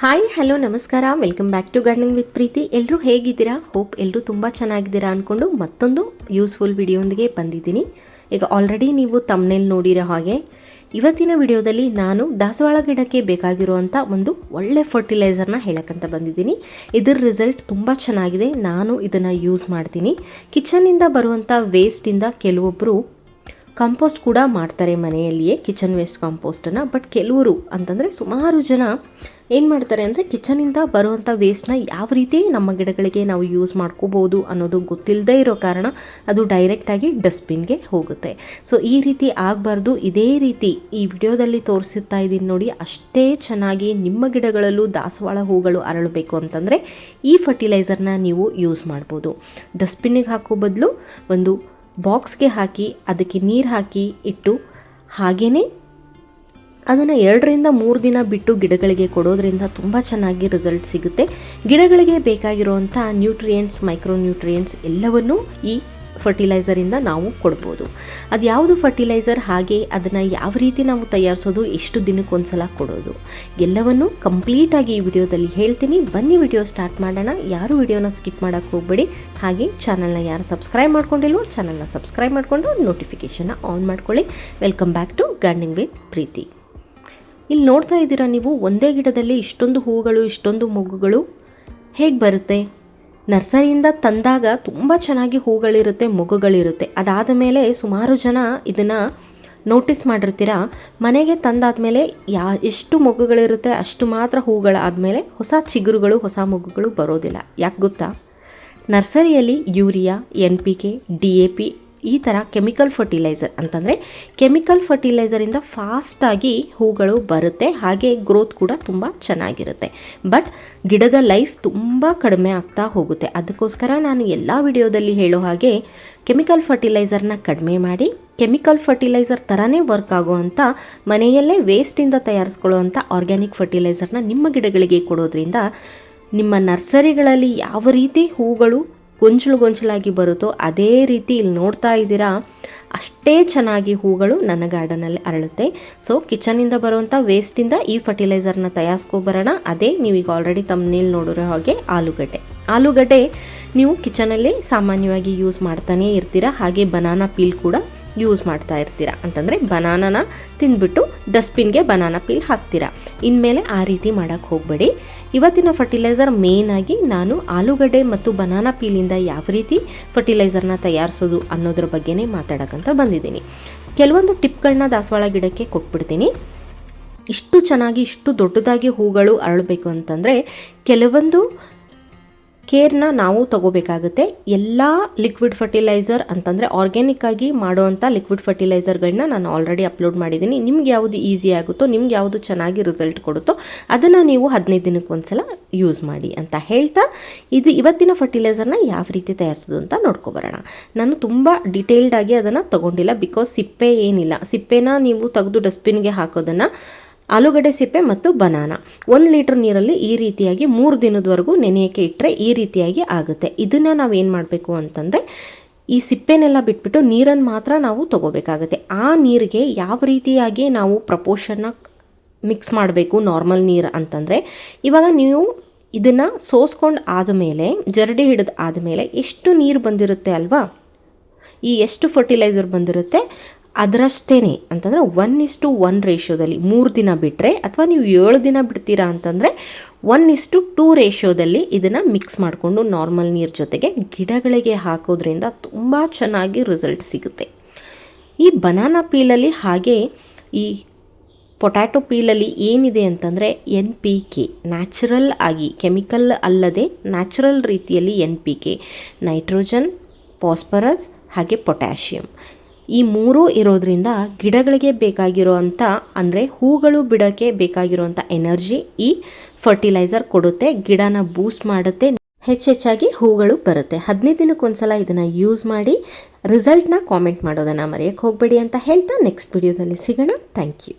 Hi hello ನಮಸ್ಕಾರ. Welcome back to gardening with Preethi ಎಲ್ಲರೂ ಹೇಗಿದ್ದೀರಾ? ಹೋಪ್ ಎಲ್ಲರೂ ತುಂಬ ಚೆನ್ನಾಗಿದ್ದೀರಾ ಅಂದ್ಕೊಂಡು ಮತ್ತೊಂದು ಯೂಸ್ಫುಲ್ ವಿಡಿಯೋಂದಿಗೆ ಬಂದಿದ್ದೀನಿ. ಈಗ ಆಲ್ರೆಡಿ ನೀವು ತಮ್ಮನೇಲಿ ನೋಡಿರೋ ಹಾಗೆ, ಇವತ್ತಿನ ವಿಡಿಯೋದಲ್ಲಿ ನಾನು ದಾಸವಾಳ ಗಿಡಕ್ಕೆ ಬೇಕಾಗಿರುವಂಥ ಒಂದು ಒಳ್ಳೆ ಫರ್ಟಿಲೈಸರ್ನ ಹೇಳಕ್ಕಂತ ಬಂದಿದ್ದೀನಿ. ಇದರ ರಿಸಲ್ಟ್ ತುಂಬ ಚೆನ್ನಾಗಿದೆ. ನಾನು ಇದನ್ನು ಯೂಸ್ ಮಾಡ್ತೀನಿ. ಕಿಚನ್ನಿಂದ ಬರುವಂಥ ವೇಸ್ಟಿಂದ ಕೆಲವೊಬ್ಬರು ಕಾಂಪೋಸ್ಟ್ ಕೂಡ ಮಾಡ್ತಾರೆ ಮನೆಯಲ್ಲಿಯೇ ಕಿಚನ್ ವೇಸ್ಟ್ ಕಾಂಪೋಸ್ಟನ್ನು ಬಟ್ ಕೆಲವರು ಅಂತಂದರೆ ಸುಮಾರು ಜನ ಏನು ಮಾಡ್ತಾರೆ ಅಂದರೆ ಕಿಚನಿಂದ ಬರುವಂಥ ವೇಸ್ಟ್ನ ಯಾವ ರೀತಿ ನಮ್ಮ ಗಿಡಗಳಿಗೆ ನಾವು ಯೂಸ್ ಮಾಡ್ಕೋಬೋದು ಅನ್ನೋದು ಗೊತ್ತಿಲ್ಲದೇ ಇರೋ ಕಾರಣ ಅದು ಡೈರೆಕ್ಟಾಗಿ ಡಸ್ಟ್ಬಿನ್ಗೆ ಹೋಗುತ್ತೆ. ಸೊ ಈ ರೀತಿ ಆಗಬಾರ್ದು. ಇದೇ ರೀತಿ ಈ ವಿಡಿಯೋದಲ್ಲಿ ತೋರಿಸುತ್ತಾ ಇದ್ದೀನಿ ನೋಡಿ, ಅಷ್ಟೇ ಚೆನ್ನಾಗಿ ನಿಮ್ಮ ಗಿಡಗಳಲ್ಲೂ ದಾಸವಾಳ ಹೂಗಳು ಅರಳಬೇಕು ಅಂತಂದರೆ ಈ ಫರ್ಟಿಲೈಸರ್ನ ನೀವು ಯೂಸ್ ಮಾಡ್ಬೋದು. ಡಸ್ಟ್ಬಿನ್ನಿಗೆ ಹಾಕೋ ಬದಲು ಒಂದು ಬಾಕ್ಸ್ಗೆ ಹಾಕಿ, ಅದಕ್ಕೆ ನೀರು ಹಾಕಿ, ಇಟ್ಟು ಹಾಗೆಯೇ ಅದನ್ನು ಎರಡರಿಂದ ಮೂರು ದಿನ ಬಿಟ್ಟು ಗಿಡಗಳಿಗೆ ಕೊಡೋದ್ರಿಂದ ತುಂಬ ಚೆನ್ನಾಗಿ ರಿಸಲ್ಟ್ ಸಿಗುತ್ತೆ. ಗಿಡಗಳಿಗೆ ಬೇಕಾಗಿರುವಂಥ ನ್ಯೂಟ್ರಿಯೆಂಟ್ಸ್ ಮೈಕ್ರೋ ನ್ಯೂಟ್ರಿಯೆಂಟ್ಸ್ ಎಲ್ಲವನ್ನೂ ಈ ಫರ್ಟಿಲೈಸರಿಂದ ನಾವು ಕೊಡ್ಬೋದು. ಅದು ಯಾವುದು ಫರ್ಟಿಲೈಸರ್ ಹಾಗೆ ಅದನ್ನು ಯಾವ ರೀತಿ ನಾವು ತಯಾರಿಸೋದು? ಎಷ್ಟು ದಿನಕ್ಕೊಂದ್ಸಲ ಕೊಡೋದು? ಎಲ್ಲವನ್ನು ಕಂಪ್ಲೀಟಾಗಿ ಈ ವಿಡಿಯೋದಲ್ಲಿ ಹೇಳ್ತೀನಿ. ಬನ್ನಿ ವಿಡಿಯೋ ಸ್ಟಾರ್ಟ್ ಮಾಡೋಣ. ಯಾರು ವಿಡಿಯೋನ ಸ್ಕಿಪ್ ಮಾಡೋಕ್ಕೆ ಹೋಗಬೇಡಿ. ಹಾಗೆ ಚಾನಲ್ನ ಯಾರು ಸಬ್ಸ್ಕ್ರೈಬ್ ಮಾಡ್ಕೊಂಡಿಲ್ವೋ, ಚಾನಲ್ನ ಸಬ್ಸ್ಕ್ರೈಬ್ ಮಾಡಿಕೊಂಡು ನೋಟಿಫಿಕೇಷನ್ನ ಆನ್ ಮಾಡ್ಕೊಳ್ಳಿ. Welcome back to gardening with Preethi ಇಲ್ಲಿ ನೋಡ್ತಾ ಇದ್ದೀರಾ ನೀವು, ಒಂದೇ ಗಿಡದಲ್ಲಿ ಇಷ್ಟೊಂದು ಹೂಗಳು, ಇಷ್ಟೊಂದು ಮೊಗ್ಗುಗಳು ಹೇಗೆ ಬರುತ್ತೆ? ನರ್ಸರಿಯಿಂದ ತಂದಾಗ ತುಂಬ ಚೆನ್ನಾಗಿ ಹೂಗಳಿರುತ್ತೆ, ಮೊಗ್ಗುಗಳಿರುತ್ತೆ. ಅದಾದ ಮೇಲೆ ಸುಮಾರು ಜನ ಇದನ್ನು ನೋಟಿಸ್ ಮಾಡಿರ್ತೀರ? ಮನೆಗೆ ತಂದಾದಮೇಲೆ ಯಾ, ಎಷ್ಟು ಮೊಗ್ಗುಗಳಿರುತ್ತೆ, ಅಷ್ಟು ಮಾತ್ರ ಹೂಗಳಾದಮೇಲೆ ಹೊಸ ಚಿಗುರುಗಳು, ಹೊಸ ಮೊಗ್ಗುಗಳು ಬರೋದಿಲ್ಲ. ಯಾಕೆ ಗೊತ್ತಾ? ನರ್ಸರಿಯಲ್ಲಿ urea, N P K, D A P ಈ ಥರ ಕೆಮಿಕಲ್ ಫರ್ಟಿಲೈಸರ್ ಅಂತಂದರೆ ಕೆಮಿಕಲ್ ಫರ್ಟಿಲೈಸರಿಂದ ಫಾಸ್ಟಾಗಿ ಹೂಗಳು ಬರುತ್ತೆ, ಹಾಗೆ ಗ್ರೋತ್ ಕೂಡ ತುಂಬ ಚೆನ್ನಾಗಿರುತ್ತೆ. ಬಟ್ ಗಿಡದ ಲೈಫ್ ತುಂಬ ಕಡಿಮೆ ಆಗ್ತಾ ಹೋಗುತ್ತೆ. ಅದಕ್ಕೋಸ್ಕರ ನಾನು ಎಲ್ಲ ವಿಡಿಯೋದಲ್ಲಿ ಹೇಳೋ ಹಾಗೆ ಕೆಮಿಕಲ್ ಫರ್ಟಿಲೈಸರ್ನ ಕಡಿಮೆ ಮಾಡಿ ಕೆಮಿಕಲ್ ಫರ್ಟಿಲೈಸರ್ ಥರನೇ ವರ್ಕ್ ಆಗುವಂಥ ಮನೆಯಲ್ಲೇ ವೇಸ್ಟಿಂದ ತಯಾರಿಸ್ಕೊಳ್ಳುವಂಥ ಆರ್ಗ್ಯಾನಿಕ್ ಫರ್ಟಿಲೈಸರ್ನ ನಿಮ್ಮ ಗಿಡಗಳಿಗೆ ಕೊಡೋದ್ರಿಂದ ನಿಮ್ಮ ನರ್ಸರಿಗಳಲ್ಲಿ ಯಾವ ರೀತಿ ಹೂಗಳು ಗೊಂಚಲು ಗೊಂಚಲಾಗಿ ಬರುತ್ತೋ ಅದೇ ರೀತಿ ಇಲ್ಲಿ ನೋಡ್ತಾ ಇದ್ದೀರಾ, ಅಷ್ಟೇ ಚೆನ್ನಾಗಿ ಹೂಗಳು ನನ್ನ ಗಾರ್ಡನಲ್ಲಿ ಅರಳುತ್ತೆ. ಸೊ ಕಿಚನಿಂದ ಬರುವಂಥ ವೇಸ್ಟಿಂದ ಈ ಫರ್ಟಿಲೈಸರ್ನ ತಯಾರಿಸ್ಕೊಬರೋಣ ಅದೇ ನೀವೀಗ ಆಲ್ರೆಡಿ ತಮ್ಮನೇಲಿ ನೋಡಿರೋ ಹಾಗೆ ಆಲೂಗಡ್ಡೆ. ಆಲೂಗಡ್ಡೆ ನೀವು ಕಿಚನಲ್ಲಿ ಸಾಮಾನ್ಯವಾಗಿ ಯೂಸ್ ಮಾಡ್ತಾನೇ ಇರ್ತೀರಾ, ಹಾಗೆ ಬನಾನಾ ಪೀಲ್ ಕೂಡ ಯೂಸ್ ಮಾಡ್ತಾ ಇರ್ತೀರಾ? ಅಂತಂದರೆ ಬನಾನನ ತಿಂದ್ಬಿಟ್ಟು ಡಸ್ಟ್ಬಿನ್ಗೆ ಬನಾನಾ ಪೀಲ್ ಹಾಕ್ತೀರಾ. ಇನ್ಮೇಲೆ ಆ ರೀತಿ ಮಾಡೋಕ್ಕೆ ಹೋಗಬೇಡಿ. ಇವತ್ತಿನ ಫರ್ಟಿಲೈಸರ್ ಮೇಯ್ನಾಗಿ ನಾನು ಆಲೂಗಡ್ಡೆ ಮತ್ತು ಬನಾನಾ ಪೀಲಿಂದ ಯಾವ ರೀತಿ ಫರ್ಟಿಲೈಸರ್ನ ತಯಾರಿಸೋದು ಅನ್ನೋದ್ರ ಬಗ್ಗೆನೇ ಮಾತಾಡೋಕ್ಕಂತ ಬಂದಿದ್ದೀನಿ. ಕೆಲವೊಂದು ಟಿಪ್ಗಳನ್ನ ದಾಸವಾಳ ಗಿಡಕ್ಕೆ ಕೊಟ್ಬಿಡ್ತೀನಿ. ಇಷ್ಟು ಚೆನ್ನಾಗಿ, ಇಷ್ಟು ದೊಡ್ಡದಾಗಿ ಹೂಗಳು ಅರಳಬೇಕು ಅಂತಂದರೆ ಕೆಲವೊಂದು ಕೇರ್ನ ನಾವು ತಗೋಬೇಕಾಗುತ್ತೆ. ಎಲ್ಲ ಲಿಕ್ವಿಡ್ ಫರ್ಟಿಲೈಸರ್ ಅಂತಂದರೆ ಆರ್ಗ್ಯಾನಿಕ್ ಆಗಿ ಮಾಡುವಂಥ ಲಿಕ್ವಿಡ್ ಫರ್ಟಿಲೈಸರ್ಗಳನ್ನ ನಾನು ಆಲ್ರೆಡಿ ಅಪ್ಲೋಡ್ ಮಾಡಿದ್ದೀನಿ. ನಿಮ್ಗೆ ಯಾವುದು ಈಸಿ ಆಗುತ್ತೋ, ನಿಮ್ಗೆ ಯಾವುದು ಚೆನ್ನಾಗಿ ರಿಸಲ್ಟ್ ಕೊಡುತ್ತೋ, ಅದನ್ನು ನೀವು ಹದಿನೈದು ದಿನಕ್ಕೆ ಒಂದ್ಸಲ ಯೂಸ್ ಮಾಡಿ ಅಂತ ಹೇಳ್ತಾ, ಇದು ಇವತ್ತಿನ ಫರ್ಟಿಲೈಸರ್ನ ಯಾವ ರೀತಿ ತಯಾರಿಸೋದು ಅಂತ ನೋಡ್ಕೊಬರೋಣ. ನಾನು ತುಂಬ ಡೀಟೇಲ್ಡಾಗಿ ಅದನ್ನು ತೊಗೊಂಡಿಲ್ಲ ಬಿಕಾಸ್ ಸಿಪ್ಪೆ ಏನಿಲ್ಲ. ಸಿಪ್ಪೆನ ನೀವು ತೆಗೆದು ಡಸ್ಟ್ಬಿನ್ಗೆ ಹಾಕೋದನ್ನು ಆಲೂಗಡ್ಡೆ ಸಿಪ್ಪೆ ಮತ್ತು ಬನಾನ. ಒಂದು ಲೀಟ್ರ್ ನೀರಲ್ಲಿ ಈ ರೀತಿಯಾಗಿ ಮೂರು ದಿನದವರೆಗೂ ನೆನೆಯೋಕ್ಕೆ ಇಟ್ಟರೆ ಈ ರೀತಿಯಾಗಿ ಆಗುತ್ತೆ. ಇದನ್ನು ನಾವು ಏನು ಮಾಡಬೇಕು ಅಂತಂದರೆ, ಈ ಸಿಪ್ಪೆನೆಲ್ಲ ಬಿಟ್ಬಿಟ್ಟು ನೀರನ್ನು ಮಾತ್ರ ನಾವು ತಗೋಬೇಕಾಗುತ್ತೆ. ಆ ನೀರಿಗೆ ಯಾವ ರೀತಿಯಾಗಿ ನಾವು ಪ್ರಪೋಷನ್ನ ಮಿಕ್ಸ್ ಮಾಡಬೇಕು ನಾರ್ಮಲ್ ನೀರು ಅಂತಂದರೆ, ಇವಾಗ ನೀವು ಇದನ್ನು ಸೋಸ್ಕೊಂಡು ಆದಮೇಲೆ, ಜರಡಿ ಹಿಡಿದು ಆದಮೇಲೆ ಎಷ್ಟು ನೀರು ಬಂದಿರುತ್ತೆ ಅಲ್ವಾ? ಈ ಎಷ್ಟು ಫರ್ಟಿಲೈಸರ್ ಬಂದಿರುತ್ತೆ ಅದರಷ್ಟೇ ಅಂತಂದರೆ ಒನ್ ಇಸ್ಟು ಒನ್ ರೇಷ್ಯೋದಲ್ಲಿ ಮೂರು ದಿನ ಬಿಟ್ಟರೆ ಅಥವಾ ನೀವು ಏಳು ದಿನ ಬಿಡ್ತೀರಾ ಅಂತಂದರೆ ಒನ್ ಇಸ್ಟು ಟೂ ರೇಷ್ಯೋದಲ್ಲಿ ಇದನ್ನು ಮಿಕ್ಸ್ ಮಾಡಿಕೊಂಡು ನಾರ್ಮಲ್ ನೀರು ಜೊತೆಗೆ ಗಿಡಗಳಿಗೆ ಹಾಕೋದ್ರಿಂದ ತುಂಬ ಚೆನ್ನಾಗಿ ರಿಸಲ್ಟ್ ಸಿಗುತ್ತೆ. ಈ ಬನಾನಾ ಪೀಲಲ್ಲಿ ಹಾಗೆ ಈ ಪೊಟ್ಯಾಟೊ ಪೀಲಲ್ಲಿ ಏನಿದೆ ಅಂತಂದರೆ ಎನ್ ಪಿ ಕೆ ನ್ಯಾಚುರಲ್ ಆಗಿ ಕೆಮಿಕಲ್ ಅಲ್ಲದೆ ನ್ಯಾಚುರಲ್ ರೀತಿಯಲ್ಲಿ N P K nitrogen phosphorus ಹಾಗೆ ಪೊಟ್ಯಾಷಿಯಮ್ ಈ ಮೂರೂ ಇರೋದ್ರಿಂದ ಗಿಡಗಳಿಗೆ ಬೇಕಾಗಿರೋವಂಥ ಅಂದರೆ ಹೂಗಳು ಬಿಡೋಕ್ಕೆ ಬೇಕಾಗಿರೋವಂಥ ಎನರ್ಜಿ ಈ ಫರ್ಟಿಲೈಸರ್ ಕೊಡುತ್ತೆ, ಗಿಡನ ಬೂಸ್ಟ್ ಮಾಡುತ್ತೆ ಹೆಚ್ಚೆಚ್ಚಾಗಿ ಹೂಗಳು ಬರುತ್ತೆ. ಹದಿನೈದು ದಿನಕ್ಕೊಂದ್ಸಲ ಇದನ್ನು ಯೂಸ್ ಮಾಡಿ ರಿಸಲ್ಟ್ನ ಕಾಮೆಂಟ್ ಮಾಡೋದನ್ನು ಮರೆಯೋಕ್ಕೆ ಹೋಗಬೇಡಿ ಅಂತ ಹೇಳ್ತಾ ನೆಕ್ಸ್ಟ್ ವಿಡಿಯೋದಲ್ಲಿ ಸಿಗೋಣ. Thank you